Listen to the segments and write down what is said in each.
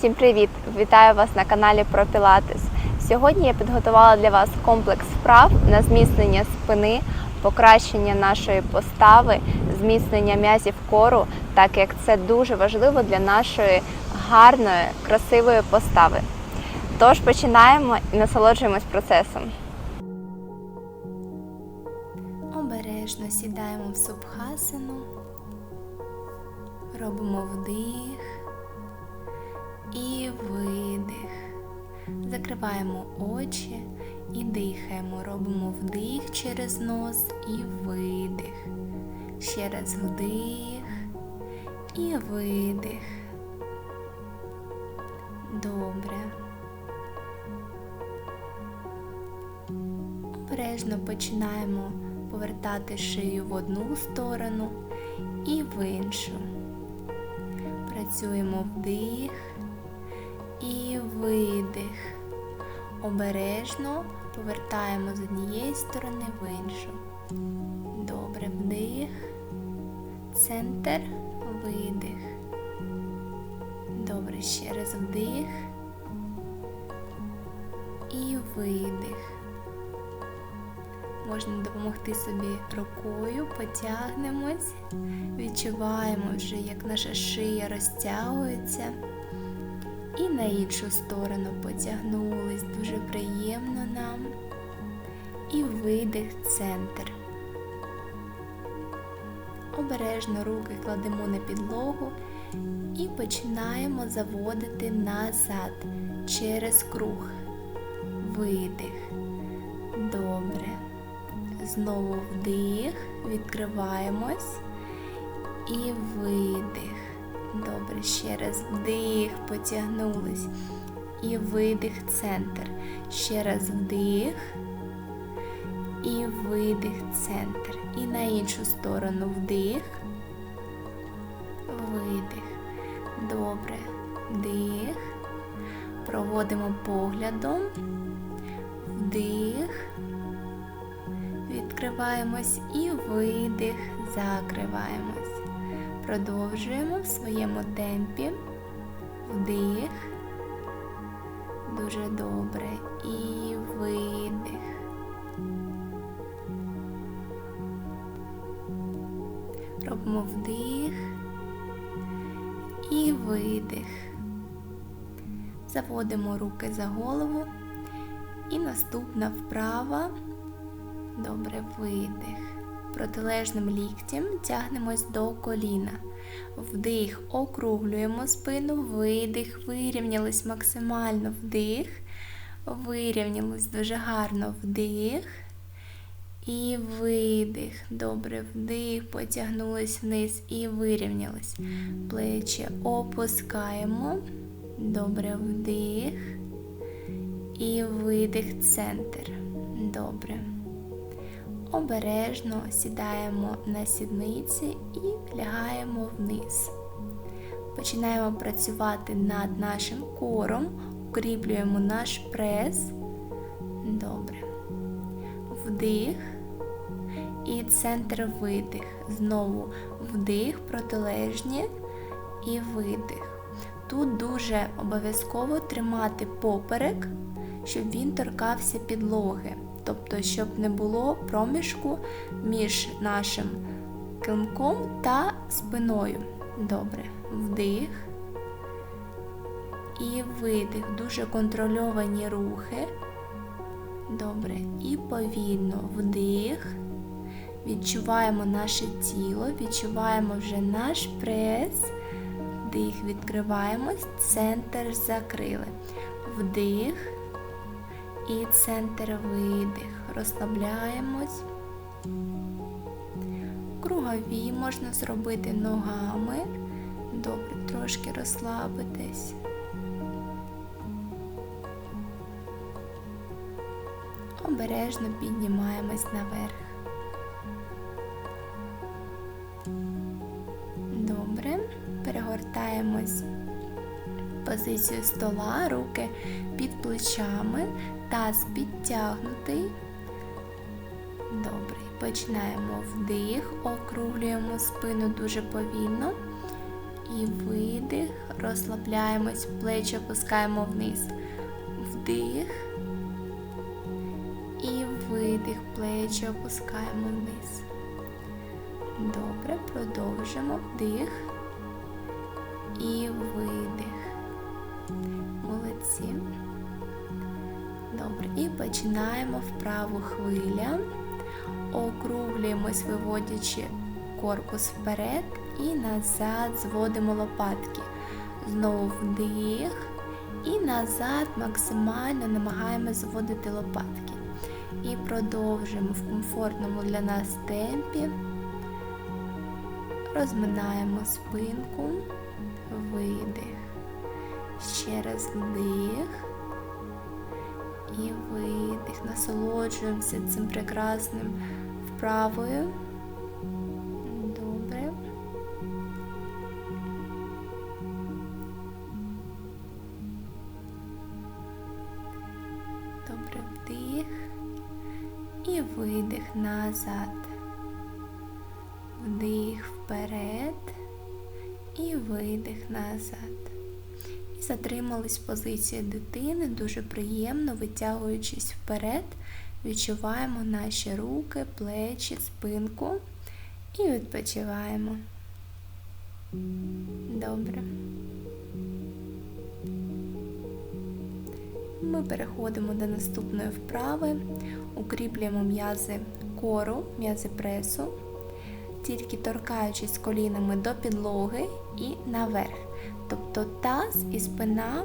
Всім привіт! Вітаю вас на каналі про Пілатес. Сьогодні я підготувала для вас комплекс вправ на зміцнення спини, покращення нашої постави, зміцнення м'язів кору, так як це дуже важливо для нашої гарної, красивої постави. Тож починаємо і насолоджуємось процесом. Обережно сідаємо в субхасину, робимо вдих і видих. Закриваємо очі і дихаємо. Робимо вдих через нос і видих. Ще раз вдих і видих. Добре. Обережно починаємо повертати шию в одну сторону і в іншу. Працюємо вдих і видих. Обережно повертаємо з однієї сторони в іншу. Добре, вдих, центр, видих. Добре, ще раз вдих і видих. Можна допомогти собі рукою, потягнемось, відчуваємо вже, як наша шия розтягується. І на іншу сторону потягнулись дуже приємно нам. І видих центр. Обережно руки кладемо на підлогу і починаємо заводити назад через круг. Видих. Добре. Знову вдих, відкриваємось і видих. Добре, ще раз вдих, потягнулись. І видих центр. Ще раз вдих. І видих центр. І на іншу сторону вдих. Видих. Добре. Вдих. Проводимо поглядом. Вдих. Відкриваємось і видих. Закриваємось. Продовжуємо в своєму темпі. Вдих. Дуже добре. І видих. Робимо вдих і видих. Заводимо руки за голову. І наступна вправа. Добре видих. Протилежним ліктем тягнемось до коліна. Вдих, округлюємо спину, видих, вирівнялись максимально вдих, вирівнялись дуже гарно вдих і видих. Добре, вдих, потягнулись вниз і вирівнялись. Плечі опускаємо. Добре, вдих і видих центр. Добре. Обережно сідаємо на сідниці і лягаємо вниз. Починаємо працювати над нашим кором, укріплюємо наш прес. Добре. Вдих і центр видих. Знову вдих, протилежні і видих. Тут дуже обов'язково тримати поперек, щоб він торкався підлоги. Тобто, щоб не було проміжку між нашим килимком та спиною. Добре. Вдих і видих. Дуже контрольовані рухи. Добре. І повільно вдих. Відчуваємо наше тіло, відчуваємо вже наш прес. Вдих, відкриваємось, центр закрили. Вдих і центр видих. Розслабляємось. Кругові можна зробити ногами. Добре, трошки розслабитись. Обережно піднімаємось наверх. Добре, перегортаємось в позицію стола, руки під плечами, таз підтягнутий. Добре. Починаємо вдих, округлюємо спину дуже повільно. І видих, Розслабляємось, плечі опускаємо вниз. Вдих. І видих, плечі опускаємо вниз. Добре, продовжимо вдих і видих. Молодці. І починаємо вправу хвиля. Округлюємось, виводячи корпус вперед і назад зводимо лопатки. Знову вдих і назад максимально намагаємося зводити лопатки. І продовжуємо в комфортному для нас темпі. Розминаємо спинку, видих. Ще раз вдих і видих. Насолоджуємося цим прекрасним вправою. Добре. Добре вдих і видих назад. Вдих вперед і видих назад. Затримались в позиції дитини, дуже приємно, витягуючись вперед, відчуваємо наші руки, плечі, спинку і відпочиваємо. Добре. Ми переходимо до наступної вправи, укріплюємо м'язи кору, м'язи пресу, тільки торкаючись колінами до підлоги і наверх. Тобто таз і спина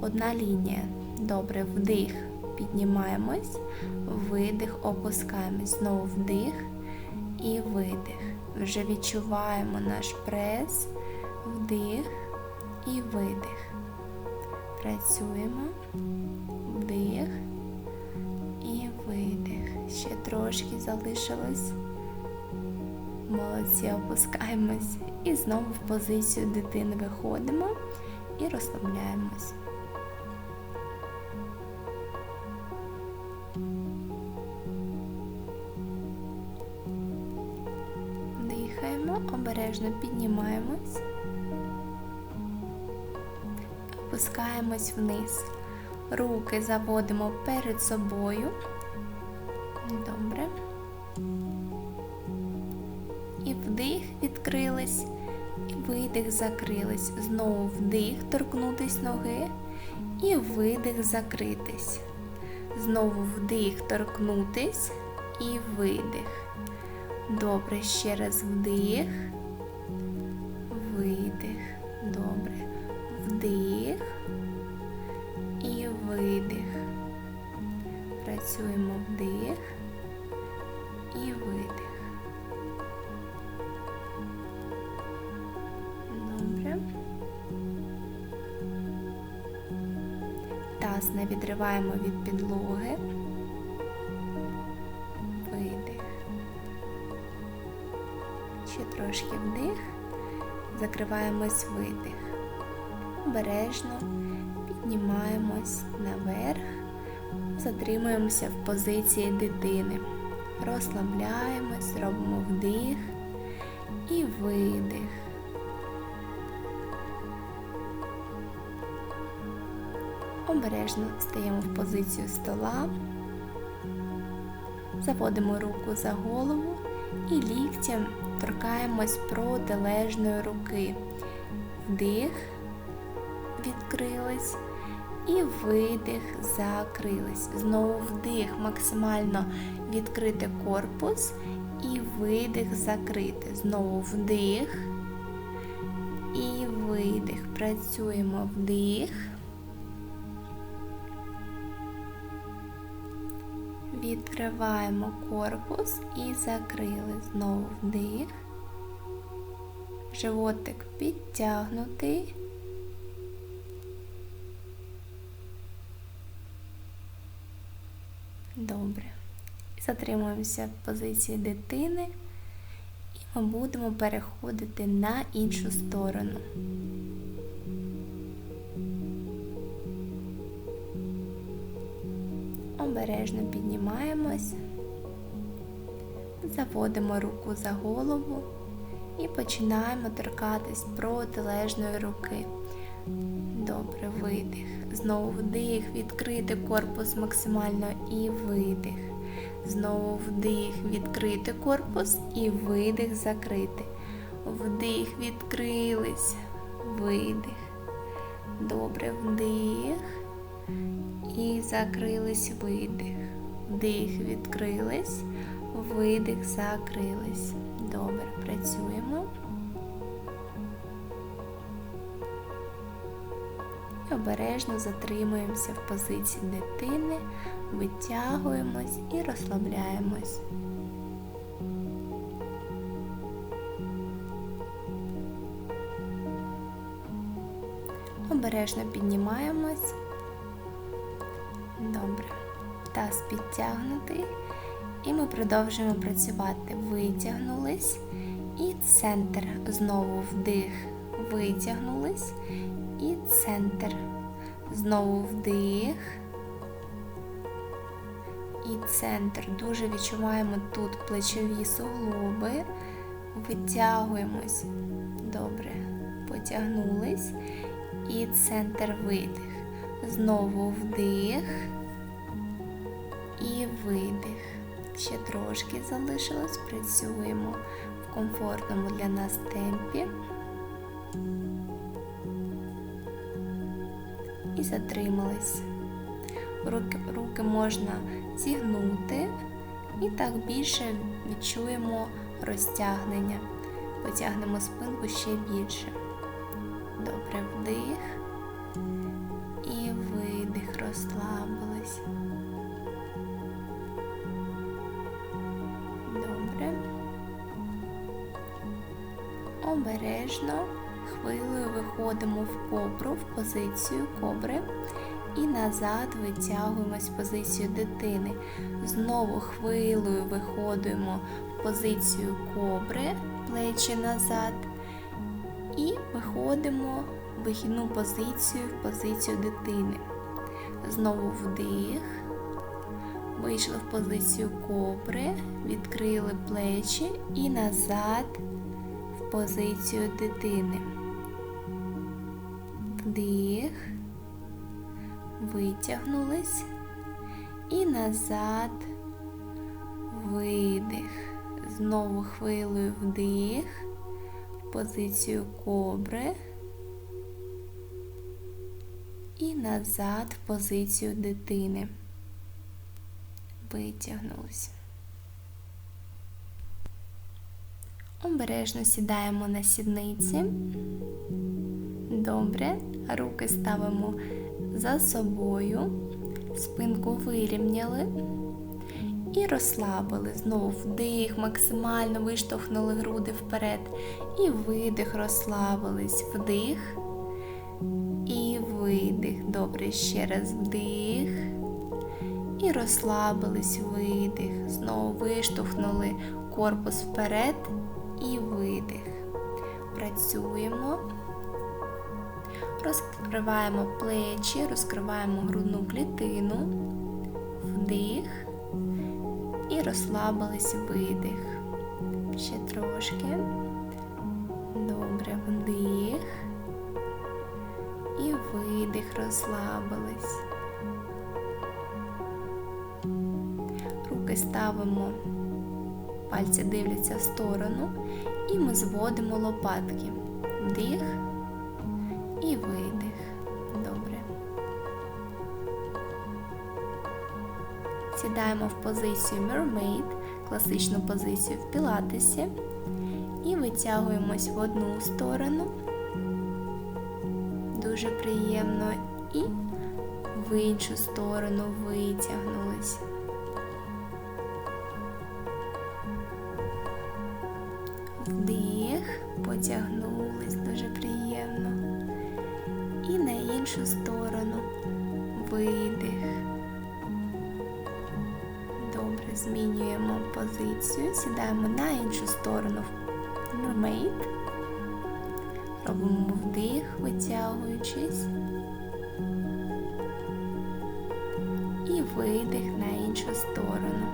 одна лінія. Добре, вдих, піднімаємось, видих, опускаємось. Знову вдих і видих. Вже відчуваємо наш прес, вдих і видих. Працюємо, вдих і видих. Ще трошки залишилось. Молодці, опускаємось і знову в позицію дитини виходимо і розслабляємось. Дихаємо, обережно піднімаємось, опускаємось вниз. Руки заводимо перед собою. Вдих відкрились, і видих закрились. Знову вдих, торкнутись ноги, і видих закритись. Знову вдих, торкнутись і видих. Добре, ще раз вдих, Таз не відриваємо від підлоги. Видих. Ще трошки вдих. Закриваємось видих. Обережно піднімаємось наверх, затримуємося в позиції дитини. Розслабляємось, робимо вдих і видих. Обережно стаємо в позицію стола, заводимо руку за голову і ліктям торкаємось протилежної руки. Вдих, відкрились і видих, закрились. Знову вдих, максимально відкрити корпус і видих, закрити. Знову вдих і видих. Працюємо вдих. Відкриваємо корпус і закрили. Знову вдих. Животик підтягнутий. Добре. Затримуємося в позиції дитини і ми будемо переходити на іншу сторону. Обережно піднімаємось, заводимо руку за голову І починаємо торкатись протилежної руки. Добре, видих. Знову вдих, відкрити корпус максимально і видих. Знову вдих, відкрити корпус і видих, закрити. Вдих, відкрились, видих. Добре, вдих. І закрились, видих. Вдих, відкрились, видих, закрились. Добре, працюємо. І обережно затримуємося в позиції дитини, витягуємось і розслабляємось. Обережно піднімаємось. Добре. Таз підтягнутий. І ми продовжуємо працювати. Витягнулись. І центр. Знову вдих. Витягнулись. І центр. Знову вдих. І центр. Дуже відчуваємо тут плечові суглоби. Витягуємось. Добре. Потягнулись. І центр видих. Знову вдих і видих. Ще трошки залишилось. Працюємо в комфортному для нас темпі. І затримались. Руки, руки можна зігнути і так більше відчуємо розтягнення. Потягнемо спинку ще більше. Добре, вдих розслабились. Добре. Обережно хвилею виходимо в кобру, в позицію кобри і назад витягуємось в позицію дитини. Знову хвилею виходимо в позицію кобри, плечі назад. І виходимо в вихідну позицію в позицію дитини. Знову вдих. Вийшли в позицію кобри, відкрили плечі і назад в позицію дитини. Вдих, витягнулись і назад видих. Знову хвилею вдих в позицію кобри і назад в позицію дитини. Витягнулись. Обережно сідаємо на сідниці. Добре. Руки ставимо за собою, спинку вирівняли і розслабили. Знову вдих, максимально виштовхнули груди вперед. І видих, розслабились. Вдих видих. Добре, ще раз вдих. І розслабились, видих. Знову виштовхнули корпус вперед і видих. Працюємо. Розкриваємо плечі, розкриваємо грудну клітину, вдих і розслабились видих. Ще трошки. Добре, вдих розслабились. Руки ставимо, пальці дивляться в сторону і ми зводимо лопатки. Вдих і видих. Добре. Сідаємо в позицію Mermaid, класичну позицію в пілатесі. І витягуємось в одну сторону. Дуже приємно. І в іншу сторону витягнулись. Вдих, потягнулись дуже приємно. І на іншу сторону видих. Добре, змінюємо позицію, сідаємо на іншу сторону Mermaid. Робимо вдих, витягуючись. Видих на іншу сторону.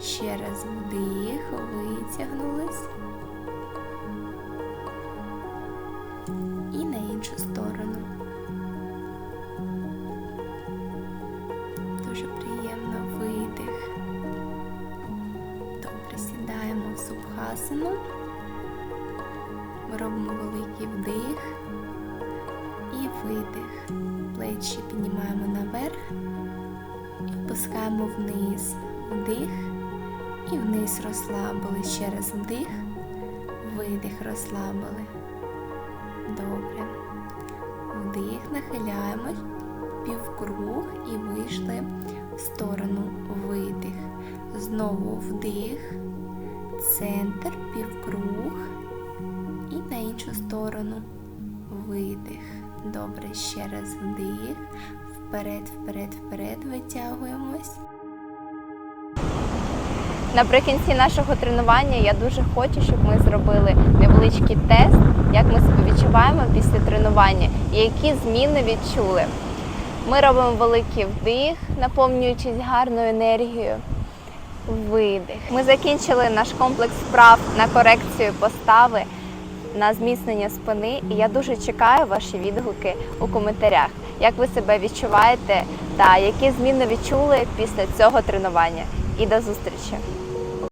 Ще раз вдих, витягнулись. Вдих і вниз розслабили. Ще раз вдих, видих, розслабили. Добре. Вдих, нахиляємось, півкруг і вийшли в сторону видих. Знову вдих, центр, півкруг і на іншу сторону видих. Добре, ще раз вдих. Вперед, вперед, вперед витягуємось. Наприкінці нашого тренування я дуже хочу, щоб ми зробили невеличкий тест, як ми себе відчуваємо після тренування і які зміни відчули. Ми робимо великий вдих, наповнюючись гарною енергією. Видих. Ми закінчили наш комплекс вправ на корекцію постави, на зміцнення спини. І я дуже чекаю ваші відгуки у коментарях, як ви себе відчуваєте та які зміни відчули після цього тренування. І до зустрічі!